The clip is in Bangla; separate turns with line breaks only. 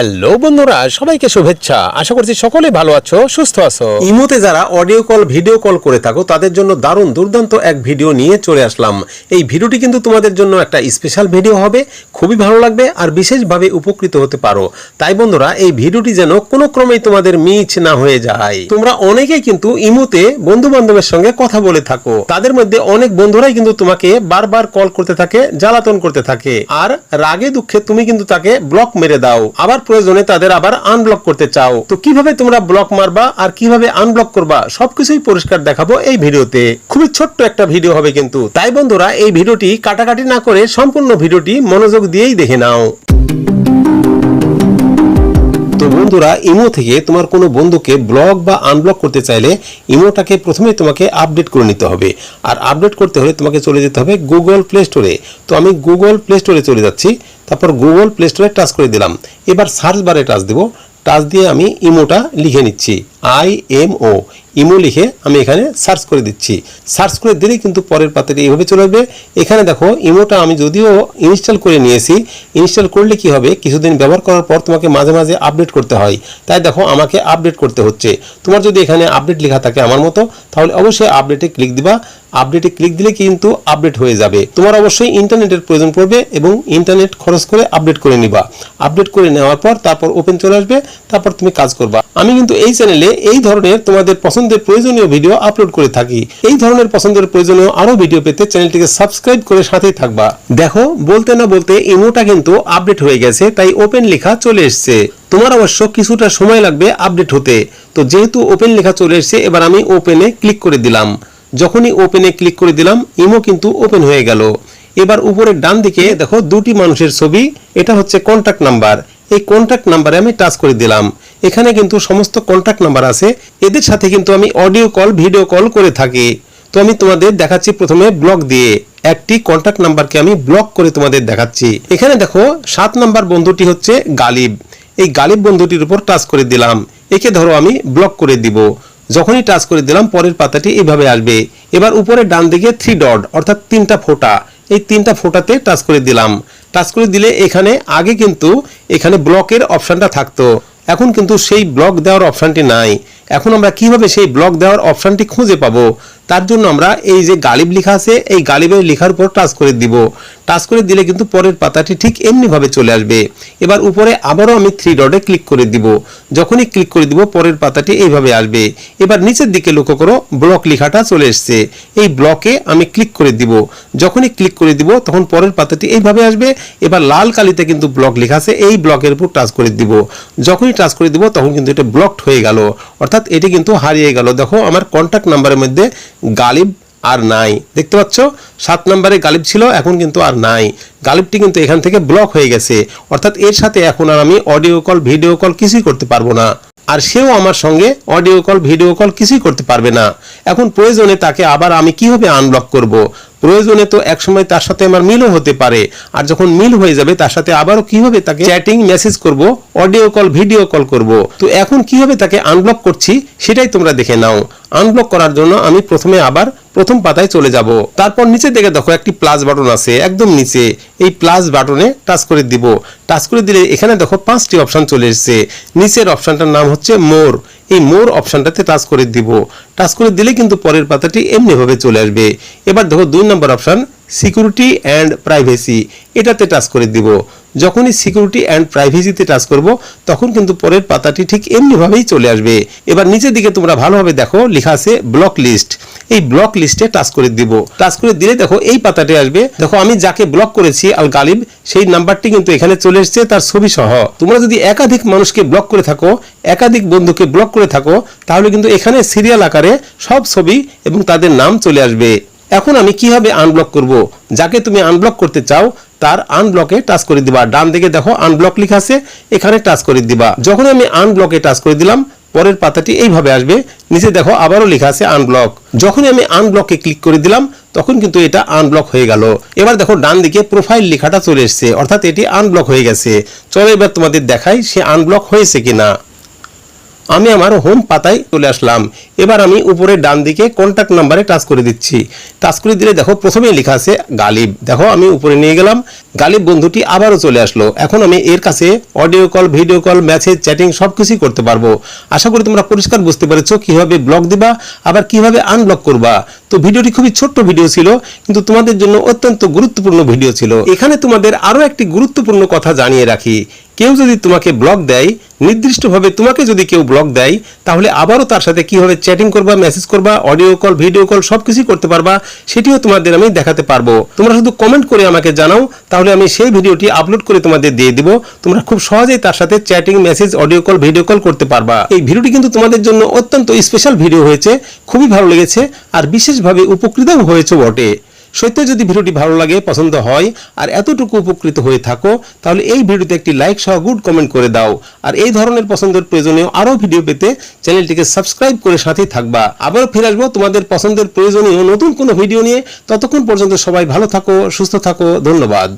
হ্যালো বন্ধুরা, সবাইকে শুভেচ্ছা। আশা করছি সকলে ভালো আছো, সুস্থ আছো।
ইমোতে যারা অডিও কল ভিডিও কল করে থাকো, তাদের জন্য দারুণ দুর্দান্ত এক ভিডিও নিয়ে চলে আসলাম। এই ভিডিওটি কিন্তু তোমাদের জন্য একটা স্পেশাল ভিডিও হবে, খুবই ভালো লাগবে আর বিশেষভাবে উপকৃত হতে পারো। তাই বন্ধুরা, এই ভিডিওটি যেন কোনো ক্রমেই তোমাদের মিচ না হয়ে যায়। তোমরা অনেকেই কিন্তু ইমোতে বন্ধু বান্ধবের সঙ্গে কথা বলে থাকো। তাদের মধ্যে অনেক বন্ধুরাই কিন্তু তোমাকে বারবার কল করতে থাকে, জ্বালাতন করতে থাকে। আর রাগে দুঃখে তুমি কিন্তু তাকে ব্লক মেরে দাও। আবার প্রয়োজনে তাদের আবার আনব্লক করতে চাও। তো কীভাবে তোমরা ব্লক মারবা আর কীভাবে আনব্লক করবা সবকিছুই পরিষ্কার দেখাবো এই ভিডিওতে। খুবই ছোট্ট একটা ভিডিও হবে কিন্তু। তাই বন্ধুরা, এই ভিডিওটি কাটাকাটি না করে সম্পূর্ণ ভিডিওটি মনোযোগ দিয়েই দেখে নাও। বন্ধুরা, ইমো থেকে তোমার কোনো বন্ধুকে ব্লক বা আনব্লক করতে চাইলে ইমোটাকে প্রথমে তোমাকে আপডেট করে নিতে হবে। আর আপডেট করতে হলে তোমাকে চলে যেতে হবে গুগল প্লে স্টোরে। তো আমি গুগল প্লে স্টোরে চলে যাচ্ছি, তারপর গুগল প্লে স্টোরে টাচ করে দিলাম। এবার সার্চ বারে টাচ দেবো। টাচ দিয়ে আমি ইমোটা লিখে নিচ্ছি। I M O. ইমো লিখে আমি এখানে সার্চ করে দিচ্ছি। সার্চ করে দিলেই কিন্তু পরের পাতাটি এইভাবে চলে আসবে। এখানে দেখো, ইমোটা আমি যদিও ইনস্টল করে নিয়েছি ইনস্টল করলে কি হবে? কিছুদিন ব্যবহার করার পর তোমাকে মাঝে মাঝে আপডেট করতে হয়। তাই দেখো, আমাকে আপডেট করতে হচ্ছে। তোমার যদি এখানে আপডেট লেখা থাকে আমার মতো, তাহলে অবশ্যই আপডেটে ক্লিক দিবা। আপডেটে ক্লিক দিলে কিন্তু আপডেট হয়ে যাবে। তোমার অবশ্যই ইন্টারনেটের প্রয়োজন পড়বে এবং ইন্টারনেট খরচ করে আপডেট করে নিবা। আপডেট করে নেওয়ার পর তারপর ওপেন চলে আসবে, তারপর তুমি কাজ করবা। আমি কিন্তু এই চ্যানেলে এই ধরনের তোমাদের পছন্দের প্রয়োজনীয় ভিডিও আপলোড করে থাকি। এই ধরনের পছন্দের প্রয়োজনীয় আরও ভিডিও পেতে চ্যানেলটিকে সাবস্ক্রাইব করে সাথেই থাকবা। দেখো, বলতে না বলতে ইমোটা কিন্তু আপডেট হয়ে গেছে, তাই ওপেন লেখা চলে এসছে। তোমার অবশ্য কিছুটা সময় লাগবে আপডেট হতে। তো যেহেতু ওপেন লেখা চলে এসছে, এবার আমি ওপেনে ক্লিক করে দিলাম। যখনই ওপেনে ক্লিক করে দিলাম ইমো কিন্তু ওপেন হয়ে গেল। এবার উপরের ডান দিকে দেখো দুটি মানুষের ছবি, এটা হচ্ছে কন্টাক্ট নাম্বার এই কন্টাক্ট নাম্বারে আমি টাচ করে দিলাম। এখানে কিন্তু সমস্ত কন্টাক্ট নাম্বার আছে। এদের সাথে কিন্তু আমি অডিও কল ভিডিও কল করে থাকি। তো আমি তোমাদের দেখাচ্ছি প্রথমে ব্লক দিয়ে। একটি কন্টাক্ট নাম্বারকে আমি ব্লক করে তোমাদের দেখাচ্ছি। এখানে দেখো, সাত নাম্বার বন্ধুটি হচ্ছে গালিব। এই গালিব বন্ধুটির উপর টাচ করে দিলাম। একে ধরো আমি ব্লক করে দিব। যখনই টাচ করে দিলাম, পরের পাতাটি এইভাবে আসবে। এবার উপরে ডান দিকে থ্রি ডট অর্থাৎ তিনটা ফোঁটা। এই তিনটা ফোঁটাতে টাচ করে দিলাম। টাচ করে দিলে এখানে আগে কিন্তু এখানে ব্লকের অপশানটা থাকতো। এখন কিন্তু সেই ব্লক দেওয়ার অপশনটি নাই। এখন আমরা কীভাবে সেই ব্লক দেওয়ার অপশনটি খুঁজে পাবো? তার জন্য আমরা এই যে গালিব লেখা আছে, এই গালিবের লেখার উপর টাচ করে দিব। টাচ করে দিলে কিন্তু পরের পাতাটি ঠিক এমনিভাবে চলে আসবে। এবার উপরে আবারও আমি থ্রি ডটে ক্লিক করে দিব। যখনই ক্লিক করে দিব, পরের পাতাটি এইভাবে আসবে। এবার নিচের দিকে লক্ষ্য করো ব্লক লেখাটা চলে এসছে। এই ব্লকে আমি ক্লিক করে দিব। যখনই ক্লিক করে দিব, তখন পরের পাতাটি এইভাবে আসবে। এবার লাল কালিতে কিন্তু ব্লক লেখা আছে, এই ব্লকের উপর টাচ করে দিব। যখনই টাচ করে দিব, তখন কিন্তু এটা ব্লকড হয়ে গেল। অর্থাৎ এটি কিন্তু হারিয়ে গেল। দেখো, আমার কন্ট্যাক্ট নাম্বারের মধ্যে গালিব আর নাই। দেখতে পাচ্ছ? সাত নম্বরে গালিব ছিল, এখন কিন্তু আর নাই। গালিবটি কিন্তু এখান থেকে ব্লক হয়ে গেছে। অর্থাৎ এর সাথে এখন আর আমি অডিও কল ভিডিও কল কিছুই করতে পারব না। আর সেও আমার সঙ্গে অডিও কল ভিডিও কল কিছুই করতে পারবে না। এখন প্রয়োজনে তাকে আবার আমি কীভাবে আনব্লক করব। প্রয়োজনে তো একসময় তার সাথে আমার মিলও হতে পারে। আর যখন মিল হয়ে যাবে, তার সাথে আবারও কি হবে তাকে চ্যাটিং মেসেজ করব অডিও কল ভিডিও কল করব? তো এখন কি হবে তাকে আনব্লক করছি, সেটাই তোমরা দেখে নাও। আনব্লক করার জন্য আমি প্রথমে আবার প্রথম পাতায় চলে যাব। তারপর নিচে দেখে দেখো একটি প্লাস বাটন আছে, একদম নিচে। এই প্লাস বাটনে টাচ করে দিব। টাচ করে দিলে এখানে দেখো পাঁচটি অপশান চলে এসছে। নিচের অপশানটার নাম হচ্ছে মোর। এই মোর অপশানটাতে টাচ করে দিব। টাচ করে দিলে কিন্তু পরের পাতাটি এমনিভাবে চলে আসবে। এবার দেখো দুই নম্বর অপশন সিকিউরিটি অ্যান্ড প্রাইভেসি এটাতে টাচ করে দিব। যখনই সিকিউরিটি অ্যান্ড প্রাইভেসিতে টাচ করব, তখন কিন্তু পরের পাতাটি ঠিক এমনিভাবেই চলে আসবে। এবার নিচের দিকে তোমরা ভালোভাবে দেখো, লেখা আছে ব্লক লিস্ট এই ব্লক লিস্টে টাচ করে দিব। টাচ করে দিলে দেখো এই পাতাটি আসবে। দেখো আমি যাকে ব্লক করেছি, আল গালিব, সেই নাম্বারটি কিন্তু এখানে চলে এসেছে তার ছবি সহ তোমরা যদি একাধিক মানুষকে ব্লক করে থাকো, একাধিক বন্ধুকে ব্লক করে থাকো, তাহলে কিন্তু এখানে সিরিয়াল আকারে সব ছবি এবং তাদের নাম চলে আসবে। এখন আমি কীভাবে আনব্লক করব? যাকে তুমি আনব্লক করতে চাও, তার আনব্লকে টাচ করে দিবা। ডান দিকে দেখো আনব্লক লেখা আছে, এখানে টাচ করে দিবা। যখন আমি আনব্লকে টাচ করে দিলাম, পরের পাতাটি এইভাবে আসবে। নিচে দেখো, আবারও লেখা আছে আনব্লক যখনই আমি আনব্লকে ক্লিক করে দিলাম, তখন কিন্তু এটা আনব্লক হয়ে গেল। এবার দেখো, ডান দিকে প্রোফাইল লেখাটা চলে এসছে, অর্থাৎ এটি আনব্লক হয়ে গেছে। চলো এবার তোমাদের দেখাই, সে আনব্লক হয়েছে কিনা। আমি আমার হোম পাতায় চলে আসলাম। এবার আমি উপরে ডান দিকে কন্ট্যাক্ট নাম্বারে টাচ করে দিচ্ছি। টাচ করে দিলে দেখো প্রথমেই লেখা আছে গালিব। দেখো আমি উপরে নিয়ে গেলাম। গালিব বন্ধুটি আবারও চলে আসলো। এখন আমি এর কাছে audio call video call message chatting সব কিছুই করতে পারব। আশা করি তোমরা পরিষ্কার বুঝতে পেরেছ কীভাবে ব্লক দিবা, আবার কীভাবে আনব্লক করবা। তো ভিডিওটি খুবই ছোট্ট ভিডিও ছিল, কিন্তু তোমাদের জন্য অত্যন্ত গুরুত্বপূর্ণ ভিডিও ছিল। এখানে তোমাদের আরও একটি গুরুত্বপূর্ণ কথা জানিয়ে রাখি। কেউ যদি তোমাকে ব্লক দেয়, নির্দিষ্টভাবে তোমাকে যদি কেউ ব্লক দেয়, তাহলে আবারও তার সাথে কীভাবে চ্যাটিং করবা মেসেজ করবা অডিও কল ভিডিও কল সবকিছু করতে পারবা, সেটিও তোমাদের আমি দেখাতে পারব। তোমরা শুধু কমেন্ট করে আমাকে জানাও, তাহলে আমি সেই ভিডিওটি আপলোড করে তোমাদের দিয়ে দিব। তোমরা খুব সহজেই তার সাথে chatting message audio call video call করতে পারবা। এই ভিডিওটি কিন্তু তোমাদের জন্য অত্যন্ত স্পেশাল ভিডিও হয়েছে, খুবই ভালো লেগেছে, আর বিশেষভাবে উপকৃতও হয়েছে বটে। সত্য যদি ভিডিওটি ভালো লাগে, পছন্দ হয়, আর এতটুকু উপকৃত হয়ে থাকো, তাহলে এই ভিডিওতে একটি লাইক সহ গুড কমেন্ট করে দাও। আর এই ধরনের পছন্দের প্রয়োজনীয় আরও ভিডিও পেতে চ্যানেলটিকে সাবস্ক্রাইব করে সাথেই থাকবা। আবারও ফিরে আসব তোমাদের পছন্দের প্রয়োজনীয় নতুন কোনো ভিডিও নিয়ে। ততক্ষণ পর্যন্ত সবাই ভালো থাকো, সুস্থ থাকো, ধন্যবাদ।